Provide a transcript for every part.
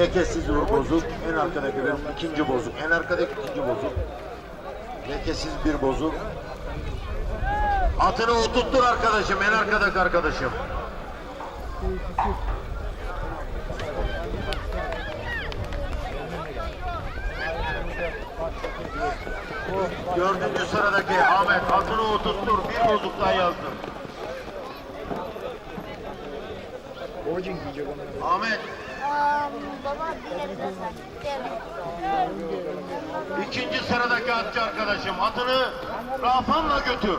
Lekesiz vur bozuk. En arkadaki benim ikinci bozuk. En arkadaki ikinci bozuk. Lekesiz bir bozuk. Atını oturttur arkadaşım. En arkadaki arkadaşım. Dördüncü sıradaki Ahmet atını oturttur. Bir bozuk daha yazdım. Ahmet İkinci sıradaki atçı arkadaşım atını Rafan'la götür.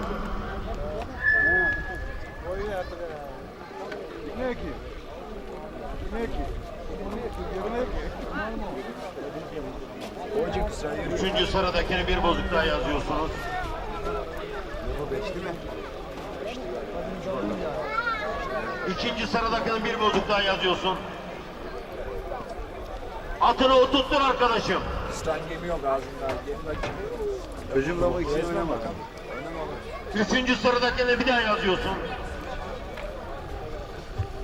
Ne ki? Ne ki? Üçüncü sıradakini bir bozuk daha yazıyorsunuz. Bu beş değil mi? İkinci sıradakini bir bozuk daha yazıyorsun. Atını oturttur arkadaşım. Stan gemi yok ağzında. Gemi açık. Özüm baba ikisini oynama. Üçüncü sıradakini bir daha yazıyorsun.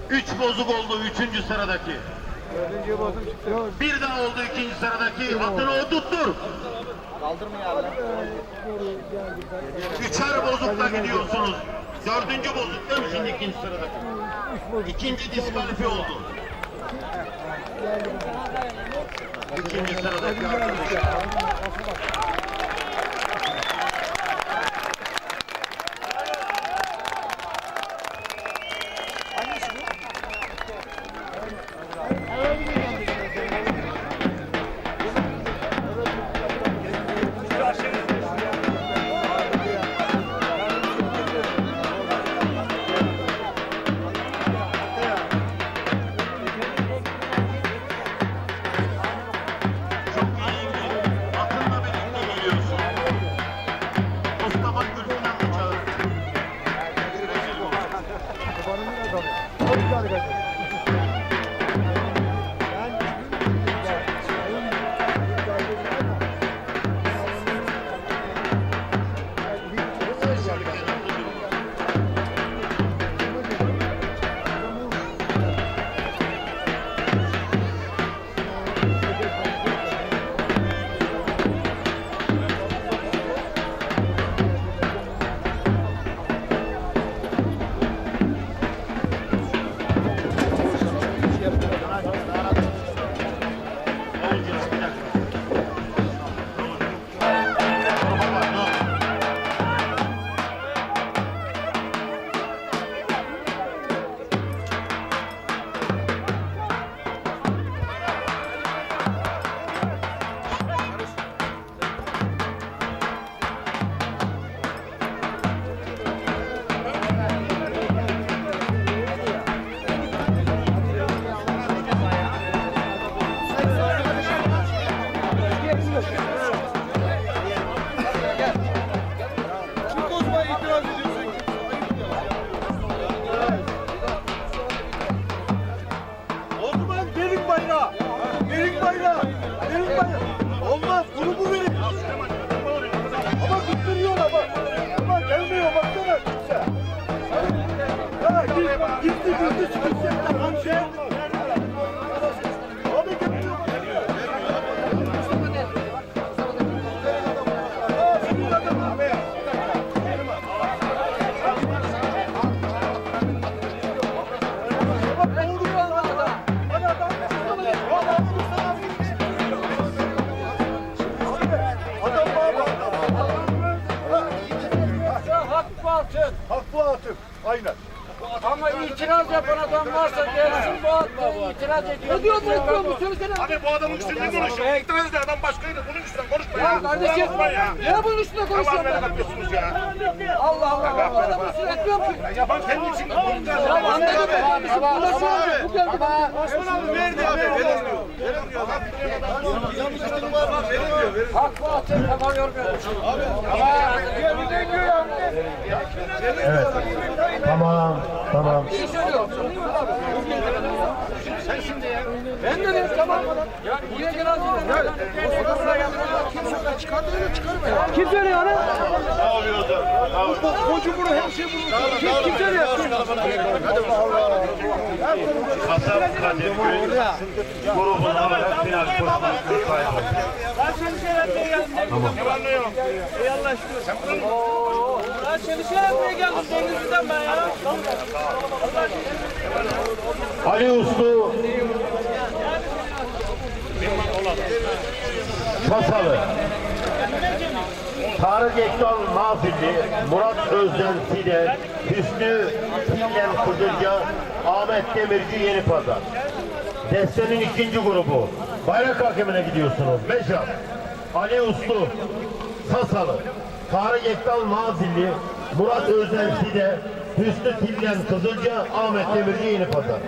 Üç bozuk oldu üçüncü sıradaki. Dördüncüye bozdum çıktı. Bir daha oldu ikinci sıradaki. Atını oturttur. Üçer bozukla gidiyorsunuz. Dördüncü bozuk değil mi şimdi ikinci sıradaki? İkinci diskalifi oldu. İkinci sıradaki arkadaş. Haklı altın. Haklı atın. Aynen. Ama itiraz yapan adam varsa gelsin bu atla itiraz ediyor. Ne diyor bırakıyor mu? Söylesene. Abi bu adamın üstünden konuşuyor. İtiraz eden adam başkaydı. Bunun üstünden konuşma ya. Ya kardeşim. Ya. Ne bunun üstüne Tamam kapıyorsunuz ya. Allah Allah. Bu adamı üstüne etmiyorum ki. Yapan kendi için. Ya anladım. Bizim ulaşıyor. Bu geldi bana. Verdi abi. Veremiyor. Haklı altın. Tamam yormuyorum. Evet. Tamam, tamam. İyi söylüyor. şimdi ya. Ben de dedim tamam. Ya itiraz edin. Kim söylüyor onu? Kocu bunu her şey bunu. Kim, kim söylüyor? Kasap Kadirköy grubun olarak final seni seyretmeye geldim. Ey Allah aşkına. Ben seni seyretmeye geldim. Denizli'den ben ya. Ali Uslu Fasalı Tarık Ektal Nafilli Murat Özden Side Hüsnü Tillen Kudurca Ahmet Demirci Yeni Pazar. Destenin ikinci grubu. Bayrak hakemine gidiyorsunuz. Beşat Ali Uslu Sasalı Tarık Ektal Nazilli Murat Özden Side Hüsnü Tillen Kızılca Ahmet Demirci Yeni Pazar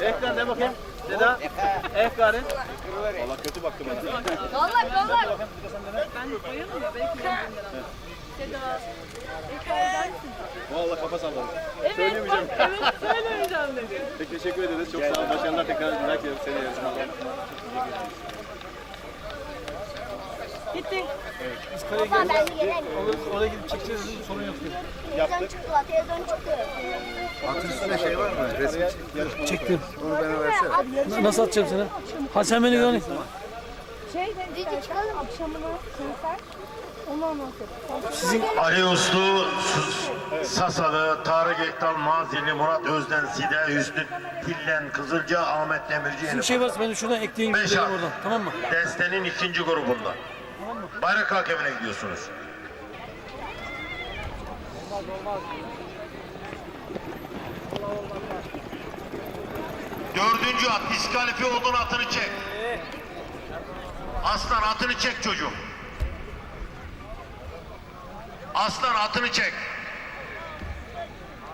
Ekran de bakayım. Seda. Ekranı. Vallahi vallahi. Vallahi kafa salladım. Evet, bak, evet söylemeyeceğim dedi. Peki teşekkür ederiz. Çok sağ olun. Başarılar tekrar. Merak ediyorum seni yarışmada. Gitti. Baba ben de gelelim. Oraya gidip çekeceğiz. Sorun yok. Televizyon çıktı, televizyon çıktı. Atın üstünde şey var mı? Resim Çektim. Onu bana versene. Nasıl atacağım sana? Ha sen beni gör. Şey, video çıkalım akşamına konser. Onu anlatayım. Sizin Ali Uslu, Sasalı, Tarık Ektal, Mazili, Murat Özden, Side, Hüsnü Tillen, Kızılca, Ahmet Demirci, bir şey varsa beni şuradan ekleyin Beş gidelim oradan. Tamam mı? Destenin ikinci grubunda. Bayrak hakemine gidiyorsunuz. Dördüncü at, diskalifiye olduğun atını çek. Aslan atını çek çocuğum. Aslan atını çek.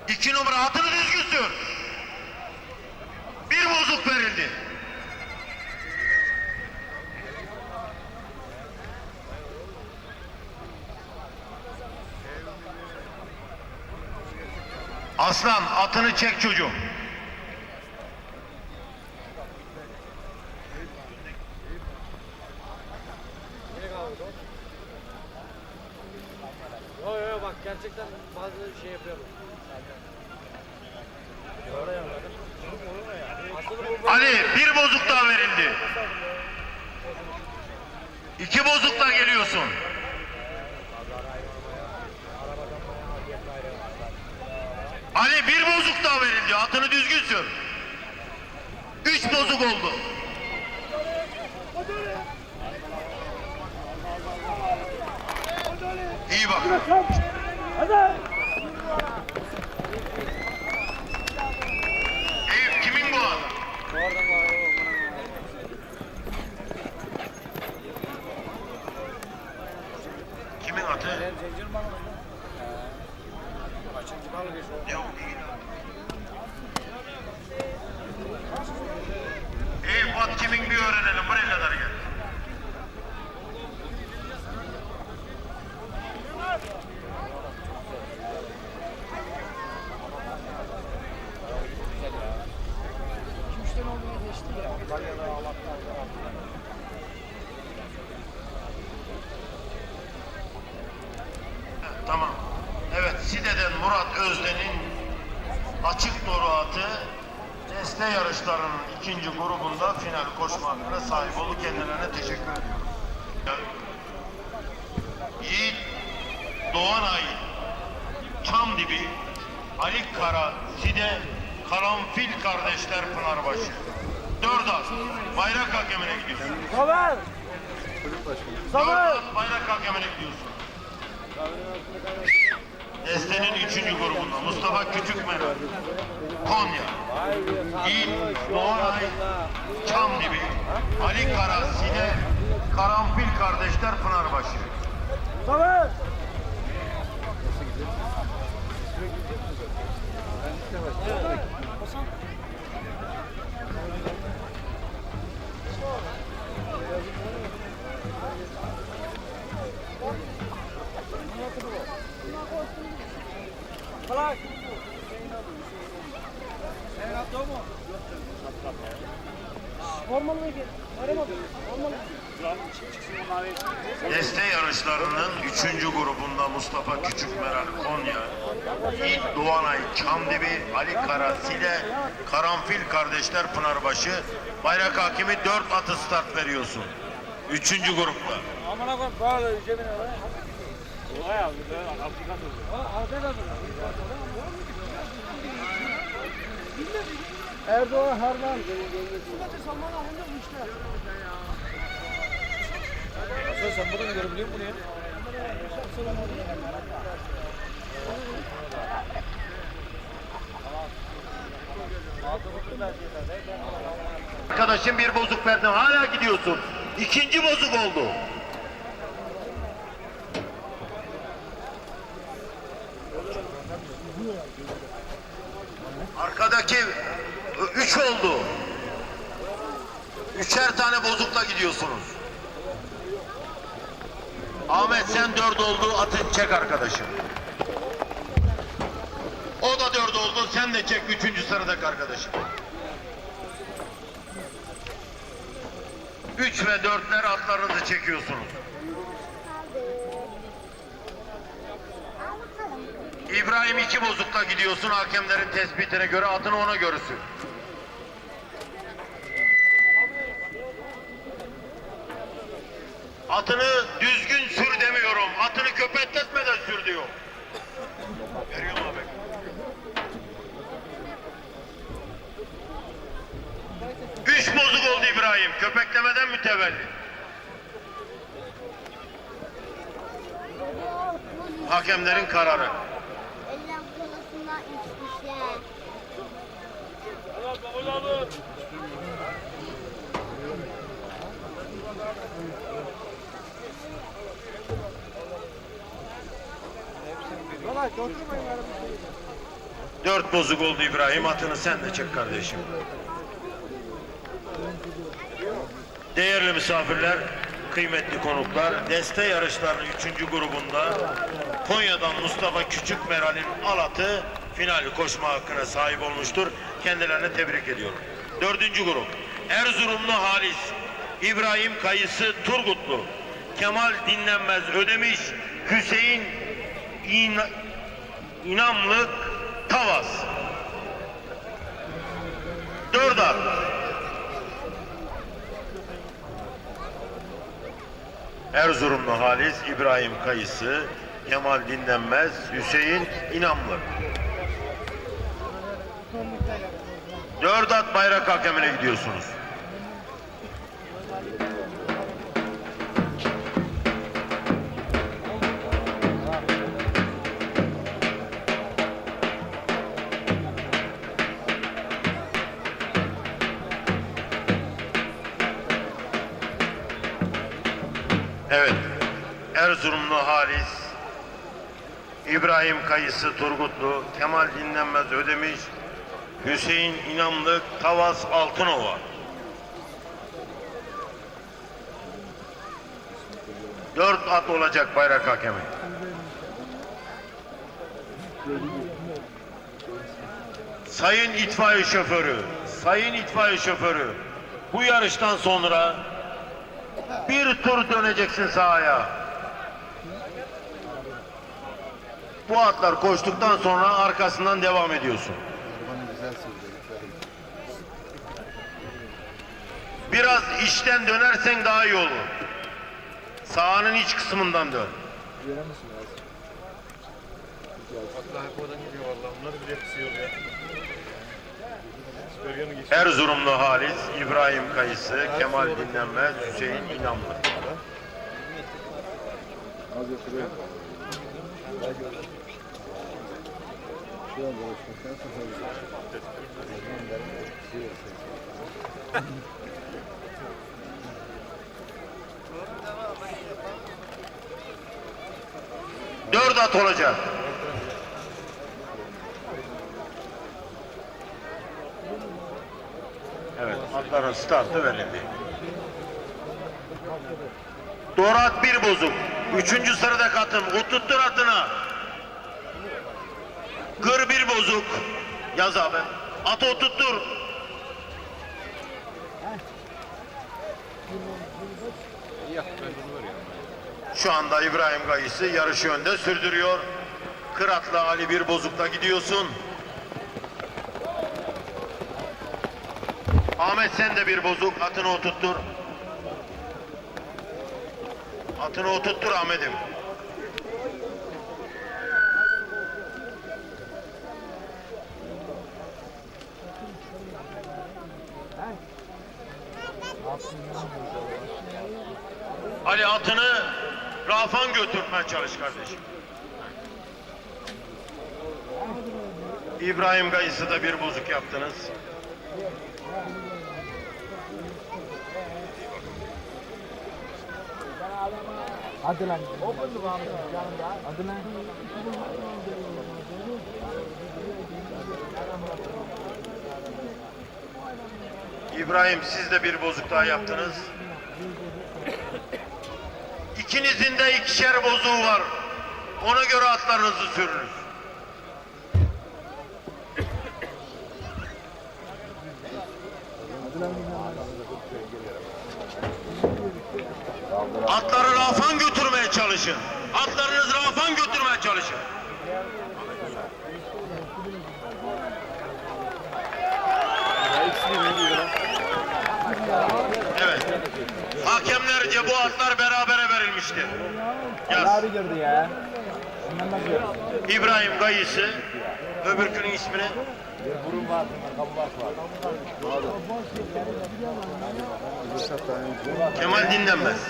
İki numara atını düzgün sür. Bir bozuk verildi. Aslan atını çek çocuğum. Yo yo bak gerçekten bazı şey yapıyorum. Ali bir bozuk daha verildi. İki bozukla geliyorsun. Ali bir bozuk daha verildi. Atını düzgün sür. Üç bozuk oldu. İyi bak. Eyüp kimin bu at? Kimin atı? Yok değil. Eyüp at kimin bir öğrenelim. Buraya kadar gel. Tamam. Evet, Side'den Murat Özden'in açık doğru atı Deste yarışlarının ikinci grubunda final koşma hakkına sahip oldu. Kendilerine teşekkür ediyorum. Yiğit Doğanay Çamdibi Ali Kara Side Karanfil Kardeşler Pınarbaşı. Dört at. Bayrak hakemine gidiyorsun. Zafer. Dört at bayrak hakemine gidiyorsun. Destenin üçüncü grubunda Mustafa Küçükmeler, Konya, İl, Doğanay, Çamdibi, Ali Kara, Side, Karanfil Kardeşler Pınarbaşı. Kolay. Yarışlarının 3. grubunda Mustafa Küçükmeral Konya, İlk Doğanay Çamdibi, Ali Kara Sile, Karanfil kardeşler Pınarbaşı, bayrak hakimi 4 atı start veriyorsun. 3. grupta. Erdoğan Harman. Sen sen görebiliyor musun ya? Arkadaşım bir bozuk verdin hala gidiyorsun. İkinci bozuk oldu. Arkadaki üç oldu. Üçer tane bozukla gidiyorsunuz. Ahmet sen dört oldu atın çek arkadaşım. O da dört oldu sen de çek üçüncü sıradaki arkadaşım. Üç ve dörtler atlarınızı çekiyorsunuz. İbrahim iki bozukla gidiyorsun hakemlerin tespitine göre atını ona görürsün. Atını düzgün sür demiyorum. Atını köpekletmeden sür diyor. Üç bozuk oldu İbrahim. Köpeklemeden mütevelli. Hakemlerin kararı. Dört bozuk oldu İbrahim. Atını sen de çek kardeşim. Değerli misafirler, kıymetli konuklar, deste yarışlarının üçüncü grubunda Konya'dan Mustafa Küçükmeral'in Alat'ı final koşma hakkına sahip olmuştur. Kendilerini tebrik ediyorum. Dördüncü grup, Erzurumlu Halis, İbrahim Kayısı Turgutlu, Kemal Dinlenmez Ödemiş, Hüseyin İna- İnamlık Tavas. Dört at. Erzurumlu Halis, İbrahim Kayısı, Kemal Dinlenmez, Hüseyin İnamlı. Dört at bayrak hakemine gidiyorsunuz. Evet. Erzurumlu Halis, İbrahim Kayısı Turgutlu, Kemal Dinlenmez Ödemiş, Hüseyin İnamlık, Tavas Altınova. Dört at olacak bayrak hakemi. Sayın itfaiye şoförü, sayın itfaiye şoförü, bu yarıştan sonra bir tur döneceksin sahaya. Bu atlar koştuktan sonra arkasından devam ediyorsun. Biraz içten dönersen daha iyi olur. Sahanın iç kısmından dön. Erzurumlu Halis, İbrahim Kayısı, Kemal Dinlenmez, Hüseyin İnanlı. Dört at olacak. Evet, atların startı verildi. Doğru at bir bozuk. Üçüncü sırada katım. Oturttur atına. Gır bir bozuk. Yaz abi. Atı oturttur. Şu anda İbrahim Gayısı yarışı önde sürdürüyor. Kırat'la Ali bir bozukta gidiyorsun. Ahmet sen de bir bozuk. Atını oturttur. Atını oturttur Ahmet'im. Ali atını Rafan götürmeye çalış kardeşim. İbrahim Gayısı da bir bozuk yaptınız. İbrahim siz de bir bozuk daha yaptınız. İkinizin de ikişer bozuğu var. Ona göre atlarınızı sürünüz. Atları rafan götürmeye çalışın. Atlarınızı rafan götürmeye çalışın. Evet. Hakemlerce bu atlar berabere verilmiştir. Yaz. İbrahim Gayısı. Öbürkünün ismini. Kemal dinlenmez.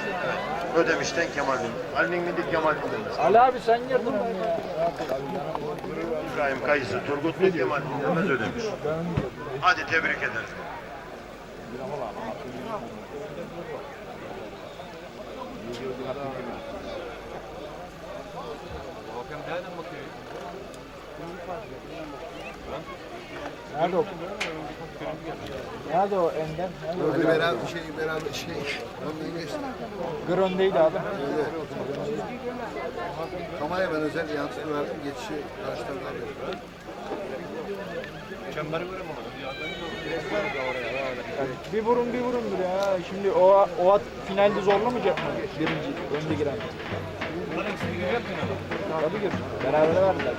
Ödemişten Kemal dinlenmez. Ali'nin bindik Kemal dinlenmez. Ali abi sen girdin ya. İbrahim Kayısı, Turgutlu Kemal dinlemez ödemiş. Hadi tebrik ederim. Nerede o? Nerede o Ender? Nerede o? Beraber şey beraber şey. Ondan geçti. Gron'daydı abi. Kameraya ben özel yansıtı verdim. Geçişi karşılardan yapıyorum. Bir burun bir burundur ya. Şimdi o o at finalde zorlamayacak mı? Birinci önde giren. Tabii ki. Beraber verdiler.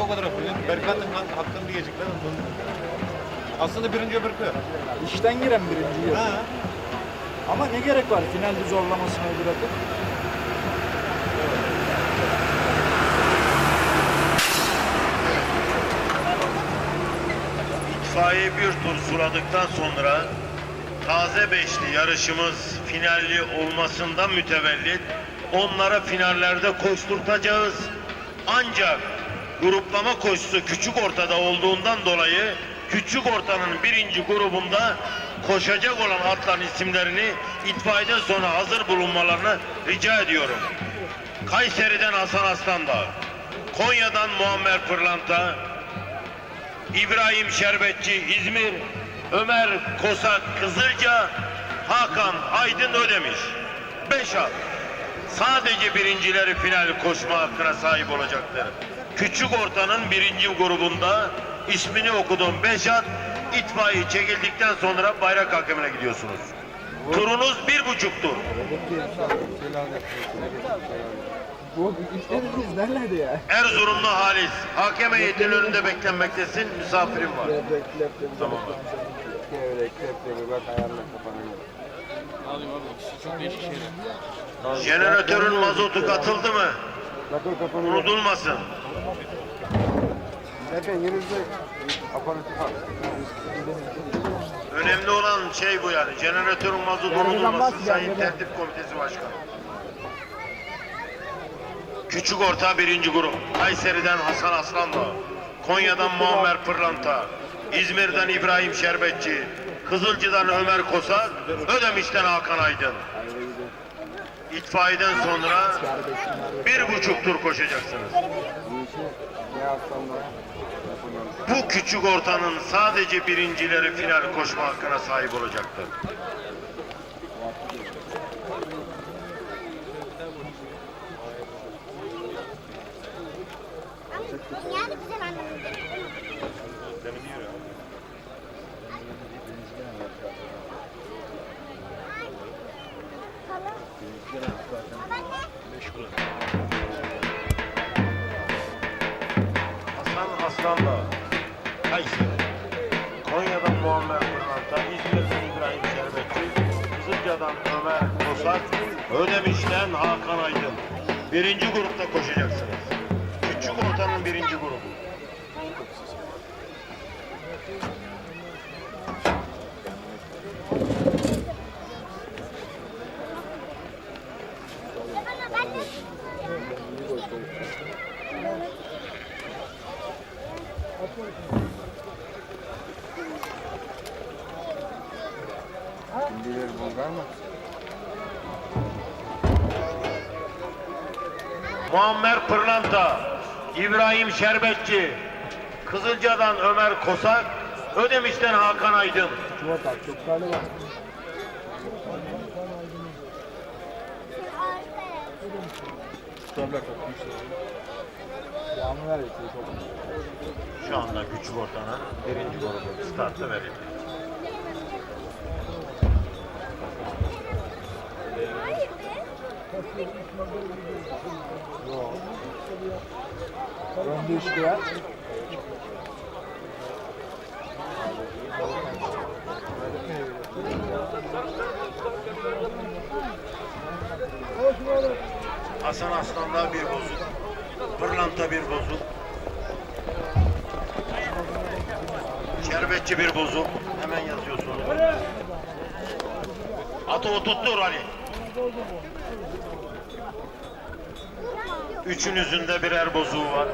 Tek o kadar yapıyor. Berkat'ın hakkını diyecekler. Aslında birinci öbürkü. İşten giren birinci. Ha. Ama ne gerek var finalde zorlamasına bırakıp? İtfaiye bir tur suladıktan sonra taze beşli yarışımız finalli olmasından mütevellit onlara finallerde koşturtacağız. Ancak gruplama koşusu küçük ortada olduğundan dolayı küçük ortanın birinci grubunda koşacak olan atların isimlerini itfaiyeden sonra hazır bulunmalarını rica ediyorum. Kayseri'den Hasan Aslandağ, Konya'dan Muammer Pırlanta, İbrahim Şerbetçi İzmir, Ömer Kosak Kızılca, Hakan Aydın Ödemiş. Beş at. Sadece birincileri final koşma hakkına sahip olacaktır. Küçük ortanın birinci grubunda ismini okuduğum beş at itfaiye çekildikten sonra bayrak hakemine gidiyorsunuz. Turunuz bir buçuktur. Bu biz nerede ya? Erzurumlu Halis, hakem heyetin önünde beklenmektesin, misafirim var. Tamam. Jeneratörün mazotu katıldı mı? Unutulmasın. Var. Önemli olan şey bu yani. Jeneratörün mazotu unutulmasın. Sayın Tertip Komitesi Başkanı. Küçük orta birinci grup. Kayseri'den Hasan Aslanlı. Konya'dan Muammer Pırlanta. İzmir'den İbrahim Şerbetçi. Kızılcı'dan Ömer Kosak. Ödemiş'ten Hakan Aydın. İtfaiyeden sonra bir buçuk tur koşacaksınız. Bu küçük ortanın sadece birincileri final koşma hakkına sahip olacaktır. Yani Kayseri. Konya'dan Muammer Pırlanta, İzmir'den İbrahim Şerbetçi, Kızılca'dan Ömer Kosak, Ödemiş'ten Hakan Aydın. Birinci grupta koşacaksınız. Küçük ortanın birinci grubu. Bana ben mı? Muammer Pırlanta, İbrahim Şerbetçi, Kızılca'dan Ömer Kosak, Ödemiş'ten Hakan Aydın. Çuvatak çok tane var. Şu anda küçük ortanın birinci grubu startı verildi. Ya. Hasan Aslan'da bir bozuk. Pırlanta bir bozuk. Şerbetçi bir bozuk. Hemen yazıyorsunuz. Atı o tuttur Ali. Üçünüzün de birer bozuğu var.